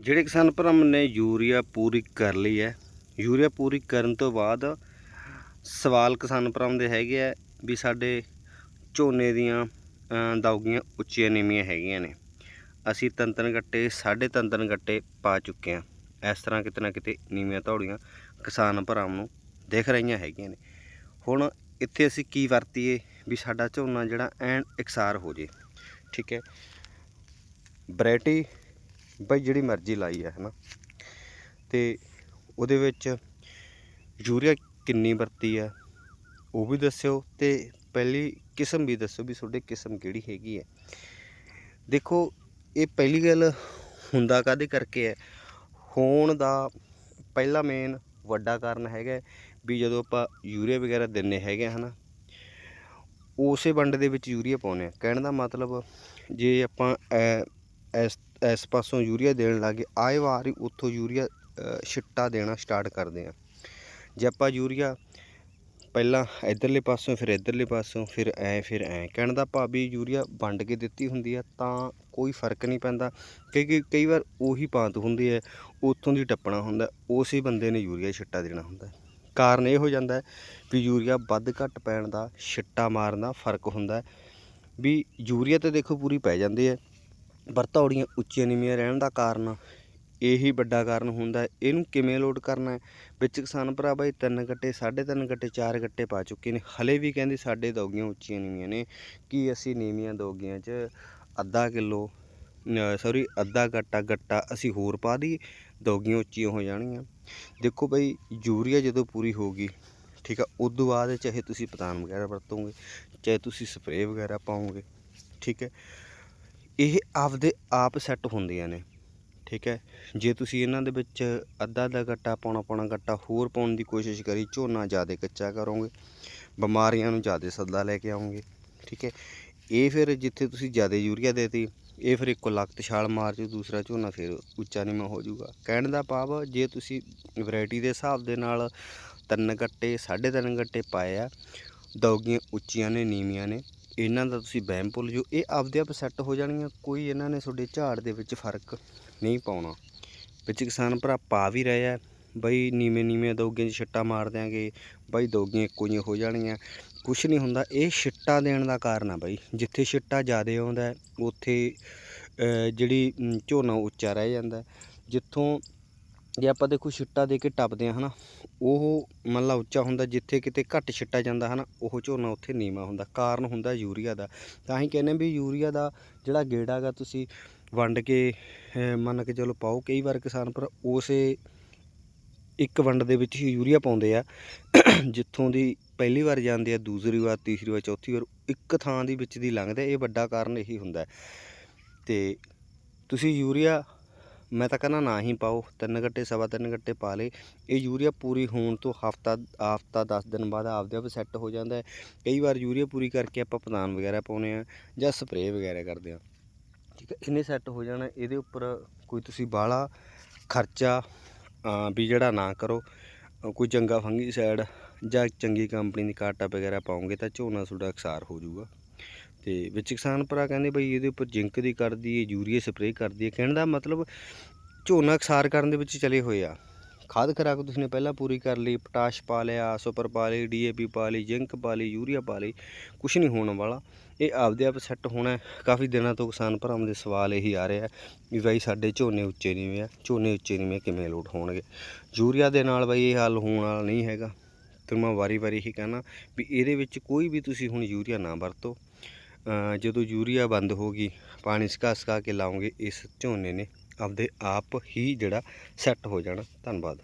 ਜਿਹੜੇ ਕਿਸਾਨ ਭਰਾ ਨੇ ਯੂਰੀਆ ਪੂਰੀ ਕਰ ਲਈ ਹੈ, ਯੂਰੀਆ ਪੂਰੀ ਕਰਨ ਤੋਂ ਬਾਅਦ ਸਵਾਲ ਕਿਸਾਨ ਭਰਾਵਾਂ ਦੇ ਹੈਗੇ ਆ ਵੀ ਸਾਡੇ ਝੋਨੇ ਦੀਆਂ ਦੌਗੀਆਂ ਉੱਚੀਆਂ ਨੀਵੀਆਂ ਹੈਗੀਆਂ ਨੇ। ਅਸੀਂ ਤਿੰਨ ਤਿੰਨ ਗੱਟੇ ਸਾਢੇ ਤਿੰਨ ਤਿੰਨ ਗੱਟੇ ਪਾ ਚੁੱਕੇ ਹਾਂ। ਇਸ ਤਰ੍ਹਾਂ ਕਿਤੇ ਨਾ ਕਿਤੇ ਨੀਵੀਆਂ ਧੌੜੀਆਂ ਕਿਸਾਨ ਭਰਾਵਾਂ ਨੂੰ ਦਿਖ ਰਹੀਆਂ ਹੈਗੀਆਂ ਨੇ। ਹੁਣ ਇੱਥੇ ਅਸੀਂ ਕੀ ਵਰਤੀਏ ਵੀ ਸਾਡਾ ਝੋਨਾ ਜਿਹੜਾ ਐਨ ਇਕਸਾਰ ਹੋ ਜੇ। ਠੀਕ ਹੈ। ਵੈਰਾਈਟੀ ਬਈ ਜਿਹੜੀ ਮਰਜ਼ੀ ਲਾਈ ਹੈ ਹਨਾ। ਤੇ ਉਹਦੇ ਵਿੱਚ ਯੂਰੀਆ ਕਿੰਨੀ ਵਰਤੀ ਹੈ ਉਹ ਵੀ ਦੱਸਿਓ ਤੇ ਪਹਿਲੀ ਕਿਸਮ ਵੀ ਦੱਸੋ ਵੀ ਤੁਹਾਡੇ ਕਿਸਮ ਕਿਹੜੀ ਹੈਗੀ ਹੈ ਦੇਖੋ, ਇਹ ਪਹਿਲੀ ਗੱਲ ਹੁੰਦਾ ਕਾਦੇ ਕਰਕੇ ਹੈ ਹੋਣ ਦਾ ਪਹਿਲਾ ਮੇਨ ਵੱਡਾ ਕਾਰਨ ਹੈਗਾ ਵੀ ਜਦੋਂ ਆਪਾਂ ਯੂਰੀਆ ਵਗੈਰਾ ਦਿੰਨੇ ਹੈਗੇ ਆ, ਹਨਾ। ਉਸੇ ਵੰਡ ਦੇ ਵਿੱਚ ਯੂਰੀਆ ਪਾਉਂਦੇ ਆ। ਕਹਿਣ ਦਾ ਮਤਲਬ ਜੇ ਆਪਾਂ ਇਸ ਇਸ ਪਾਸੋਂ ਯੂਰੀਆ ਦੇਣ ਲੱਗੇ, ਆਏ ਵਾਰ ਹੀ ਉੱਥੋਂ ਯੂਰੀਆ ਛਿੱਟਾ ਦੇਣਾ ਸਟਾਰਟ ਕਰਦੇ ਆ ਜੇ ਆਪਾਂ ਯੂਰੀਆ ਪਹਿਲਾਂ ਇਧਰਲੇ ਪਾਸੋਂ, ਫਿਰ ਇਧਰਲੇ ਪਾਸੋਂ, ਫਿਰ ਐ ਫਿਰ ਐ। ਕਹਿਣ ਦਾ ਭਾਵ ਵੀ ਯੂਰੀਆ ਵੰਡ ਕੇ ਦਿੱਤੀ ਹੁੰਦੀ ਆ, ਤਾਂ ਕੋਈ ਫ਼ਰਕ ਨਹੀਂ ਪੈਂਦਾ। ਕਿਉਂਕਿ ਕਈ ਵਾਰ ਉਹੀ ਪਾਂਤ ਹੁੰਦੀ ਹੈ, ਉੱਥੋਂ ਦੀ ਟੱਪਣਾ ਹੁੰਦਾ, ਉਸੇ ਬੰਦੇ ਨੇ ਯੂਰੀਆ ਛਿੱਟਾ ਦੇਣਾ ਹੁੰਦਾ। ਕਾਰਨ ਇਹ ਹੋ ਜਾਂਦਾ ਵੀ ਯੂਰੀਆ ਵੱਧ ਘੱਟ ਪੈਣ ਦਾ, ਛਿੱਟਾ ਮਾਰਨ ਦਾ ਫ਼ਰਕ ਹੁੰਦਾ ਵੀ ਯੂਰੀਆ ਤੇ ਦੇਖੋ ਪੂਰੀ ਪੈ ਜਾਂਦੀ ਹੈ। ਵਰਤੌੜੀਆਂ ਉੱਚੀਆਂ ਨੀਵੀਆਂ ਰਹਿਣ ਦਾ ਕਾਰਨ ਇਹੀ ਵੱਡਾ ਕਾਰਨ ਹੁੰਦਾ, ਇਹਨੂੰ ਕਿਵੇਂ ਲੋਡ ਕਰਨਾ ਵਿੱਚ ਕਿਸਾਨ ਭਰਾ ਬਾਈ ਤਿੰਨ ਗੱਟੇ, ਸਾਢੇ ਤਿੰਨ ਗੱਟੇ, ਚਾਰ ਗੱਟੇ ਪਾ ਚੁੱਕੇ ਨੇ। ਹਲੇ ਵੀ ਕਹਿੰਦੇ ਸਾਡੇ ਦੋਗੀਆਂ ਉੱਚੀਆਂ ਨੀਵੀਆਂ ਨੇ। ਕਿ ਅਸੀਂ ਨੀਵੀਆਂ ਦੋਗੀਆਂ 'ਚ ਅੱਧਾ ਕਿਲੋ ਸੌਰੀ ਅੱਧਾ ਗੱਟਾ ਗੱਟਾ ਅਸੀਂ ਹੋਰ ਪਾ ਦਈਏ, ਦੋਗੀਆਂ ਉੱਚੀਆਂ ਹੋ ਜਾਣਗੀਆਂ। ਦੇਖੋ ਬਈ, ਯੂਰੀਆ ਜਦੋਂ ਪੂਰੀ ਹੋ ਗਈ, ਠੀਕ ਆ ਉਸ ਤੋਂ ਬਾਅਦ ਚਾਹੇ ਤੁਸੀਂ ਪਤਾਨ ਵਗੈਰਾ ਵਰਤੋਗੇ, ਚਾਹੇ ਤੁਸੀਂ ਸਪਰੇਅ ਵਗੈਰਾ ਪਾਓਗੇ, ਠੀਕ ਹੈ। ਇਹ ਆਪਦੇ ਆਪ ਸੈੱਟ ਹੁੰਦੀਆਂ ਨੇ, ਠੀਕ ਹੈ? ਜੇ ਤੁਸੀਂ ਇਹਨਾਂ ਦੇ ਵਿੱਚ ਅੱਧਾ ਅੱਧਾ ਗੱਟਾ ਪੌਣਾ ਪੌਣਾ ਗੱਟਾ ਹੋਰ ਪਾਉਣ ਦੀ ਕੋਸ਼ਿਸ਼ ਕਰੀ, ਝੋਨਾ ਜ਼ਿਆਦਾ ਕੱਚਾ ਕਰੋਗੇ, ਬਿਮਾਰੀਆਂ ਨੂੰ ਜ਼ਿਆਦਾ ਸੱਦਾ ਲੈ ਕੇ ਆਉਂਗੇ ਠੀਕ ਹੈ? ਇਹ ਫਿਰ ਜਿੱਥੇ ਤੁਸੀਂ ਜ਼ਿਆਦਾ ਯੂਰੀਆ ਦੇਤੀ, ਇਹ ਫਿਰ ਇੱਕੋ ਲਖਤ ਛਾਲ ਮਾਰ ਜੂ ਦੂਸਰਾ ਝੋਨਾ ਫਿਰ ਉੱਚਾ ਨੀਵਾਂ ਹੋ ਜਾਊਗਾ। ਕਹਿਣ ਦਾ ਭਾਵ, ਜੇ ਤੁਸੀਂ ਵੈਰਾਈਟੀ ਦੇ ਹਿਸਾਬ ਦੇ ਨਾਲ ਤਿੰਨ ਗੱਟੇ, ਸਾਢੇ ਤਿੰਨ ਗੱਟੇ ਪਾਏ ਆ ਦੌਗੀਆਂ ਉੱਚੀਆਂ ਨੇ, ਨੀਵੀਆਂ ਨੇ ਇਹਨਾਂ ਦਾ ਤੁਸੀਂ ਵਹਿਮ ਭੁੱਲ ਜਾਓ। ਇਹ ਆਪਦੇ ਆਪ ਸੈੱਟ ਹੋ ਜਾਣਗੀਆਂ ਕੋਈ ਇਹਨਾਂ ਨੇ ਤੁਹਾਡੇ ਝਾੜ ਦੇ ਵਿੱਚ ਫ਼ਰਕ ਨਹੀਂ ਪਾਉਣਾ। ਵਿੱਚ ਕਿਸਾਨ ਭਰਾ ਪਾ ਵੀ ਰਹੇ ਆ ਬਈ ਨੀਵੇਂ ਨੀਵੇਂ ਦੋਗੀਆਂ 'ਚ ਛਿੱਟਾ ਮਾਰ ਦਿਆਂਗੇ ਬਈ ਦੋਗੀਆਂ ਇੱਕੋ ਜਿਹੀਆਂ ਹੋ ਜਾਣਗੀਆਂ। ਕੁਛ ਨਹੀਂ ਹੁੰਦਾ ਇਹ ਛਿੱਟਾ ਦੇਣ ਦਾ ਕਾਰਨ ਆ ਬਈ। ਜਿੱਥੇ ਛਿੱਟਾ ਜ਼ਿਆਦਾ ਆਉਂਦਾ ਉੱਥੇ ਜਿਹੜੀ ਮ, ਝੋਨਾ ਉੱਚਾ ਰਹਿ ਜਾਂਦਾ। ਜਿੱਥੋਂ ਜੇ ਆਪਾਂ ਦੇਖੋ ਛਿੱਟਾ ਦੇ ਕੇ ਟੱਪਦੇ ਆ ਹਨਾ, ਉਹ ਮੰਨ ਲਾ ਉੱਚਾ ਹੁੰਦਾ, ਜਿੱਥੇ ਕਿਤੇ ਘੱਟ ਛਿੱਟਾ ਜਾਂਦਾ, ਹਨਾ, ਉਹ ਝੋਨਾ ਉੱਥੇ ਨੀਵਾਂ ਹੁੰਦਾ, ਕਾਰਨ ਹੁੰਦਾ ਯੂਰੀਆ ਦਾ ਤਾਂ ਹੀ ਕਹਿੰਦੇ ਵੀ ਯੂਰੀਆ ਦਾ ਜਿਹੜਾ ਗੇੜਾ ਗਾ ਤੁਸੀਂ ਵੰਡ ਕੇ ਮੰਨ ਕੇ ਚਲੋ ਪਾਓ, ਕਈ ਵਾਰ ਕਿਸਾਨ ਪਰ ਉਸੇ ਇੱਕ ਵੰਡ ਦੇ ਵਿੱਚ ਹੀ ਯੂਰੀਆ ਪਾਉਂਦੇ ਆ, ਜਿੱਥੋਂ ਦੀ ਪਹਿਲੀ ਵਾਰ ਜਾਂਦੇ ਆ, ਦੂਸਰੀ ਵਾਰ, ਤੀਸਰੀ ਵਾਰ, ਚੌਥੀ ਵਾਰ, ਇੱਕ ਥਾਂ ਦੀ ਵਿੱਚ ਦੀ ਲੰਘਦੇ ਇਹ ਵੱਡਾ ਕਾਰਨ ਇਹੀ ਹੁੰਦਾ ਹੈ। ਤੇ ਤੁਸੀਂ ਯੂਰੀਆ ਮੈਂ ਤਾਂ ਕਹਿੰਦਾ ਨਾ ਹੀ ਪਾਓ, ਤਿੰਨ ਗੱਟੇ ਸਵਾ ਤਿੰਨ ਗੱਟੇ ਪਾ ਲਏ। ਇਹ ਯੂਰੀਆ ਪੂਰੀ ਹੋਣ ਤੋਂ ਹਫਤਾ ਹਫਤਾ 10 ਦਿਨ ਬਾਅਦ ਆਪਦੇ ਆਪ ਸੈੱਟ ਹੋ ਜਾਂਦਾ ਹੈ। ਕਈ ਵਾਰ ਯੂਰੀਆ ਪੂਰੀ ਕਰਕੇ ਆਪਾਂ ਪਦਾਨ ਵਗੈਰਾ ਪਾਉਨੇ ਆ ਜਾਂ ਸਪਰੇਅ ਵਗੈਰਾ ਕਰਦੇ ਆ ਠੀਕ ਹੈ ਇਹਨੇ ਸੈੱਟ ਹੋ ਜਾਣਾ, ਇਹਦੇ ਉੱਪਰ ਕੋਈ ਤੁਸੀਂ ਬਾਹਲਾ ਖਰਚਾ ਵੀ ਜਿਹੜਾ ਨਾ ਕਰੋ, ਕੋਈ ਚੰਗਾ ਫੰਗੀ ਸਾਈਡ ਜਾਂ ਚੰਗੀ ਕੰਪਨੀ ਦੀ ਕਾਟਾ ਵਗੈਰਾ ਪਾਉਂਗੇ ਤਾਂ ਝੋਨਾ ਤੁਹਾਡਾ ਅਕਸਾਰ ਹੋ ਜਾਊਗਾ। ਤੇ ਵਿੱਚ ਕਿਸਾਨ ਭਰਾ ਕਹਿੰਦੇ ਬਈ ਇਹਦੇ ਉੱਪਰ ਜਿੰਕ ਦੀ ਕਰਦੀ ਹੈ ਯੂਰੀਆ ਸਪਰੇਅ ਕਰਦੀ ਹੈ ਕਹਿਣ ਦਾ ਮਤਲਬ ਝੋਨਾ ਅਕਸਾਰ ਕਰਨ ਦੇ ਵਿੱਚ ਚਲੇ ਹੋਏ ਆ। ਖਾਦ ਖੁਰਾਕ ਤੁਸੀਂ ਨੇ ਪਹਿਲਾਂ ਪੂਰੀ ਕਰ ਲਈ, ਪੋਟਾਸ਼ ਪਾ ਲਿਆ, ਸੁਪਰ ਪਾ ਲਈ ਡੀਏਪੀ ਪਾ ਲਈ, ਜਿੰਕ ਪਾ ਲਈ, ਯੂਰੀਆ ਪਾ ਲਈ ਕੁਝ ਨਹੀਂ ਹੋਣ ਵਾਲਾ। ਇਹ ਆਪਦੇ ਆਪ ਸੈੱਟ ਹੋਣਾ ਕਾਫੀ ਦਿਨਾਂ ਤੋਂ ਕਿਸਾਨ ਭਰਾਵਾਂ ਦੇ ਸਵਾਲ ਇਹੀ ਆ ਰਿਹਾ ਵੀ ਬਾਈ ਸਾਡੇ ਝੋਨੇ ਉੱਚੇ ਨਹੀਂ ਆ। ਝੋਨੇ ਉੱਚੇ ਨਹੀਂ ਕਿਵੇਂ ਲੋਟ ਹੋਣਗੇ? ਯੂਰੀਆ ਦੇ ਨਾਲ ਬਾਈ ਇਹ ਹੱਲ ਹੋਣ ਵਾਲਾ ਨਹੀਂ ਹੈਗਾ। ਤੇ ਮੈਂ ਵਾਰੀ-ਵਾਰੀ ਹੀ ਕਹਿਣਾ ਵੀ ਇਹਦੇ ਵਿੱਚ ਕੋਈ ਵੀ ਤੁਸੀਂ ਹੁਣ ਯੂਰੀਆ ਨਾ ਵਰਤੋ। ਜਦੋਂ ਯੂਰੀਆ ਬੰਦ ਹੋ ਗਈ, ਪਾਣੀ ਸਕਾ ਸਕਾ ਕੇ ਲਾਉਂਗੇ, ਇਸ ਝੋਨੇ ਨੇ ਆਪਦੇ ਆਪ ਹੀ ਜਿਹੜਾ ਸੈੱਟ ਹੋ ਜਾਣਾ। ਧੰਨਵਾਦ।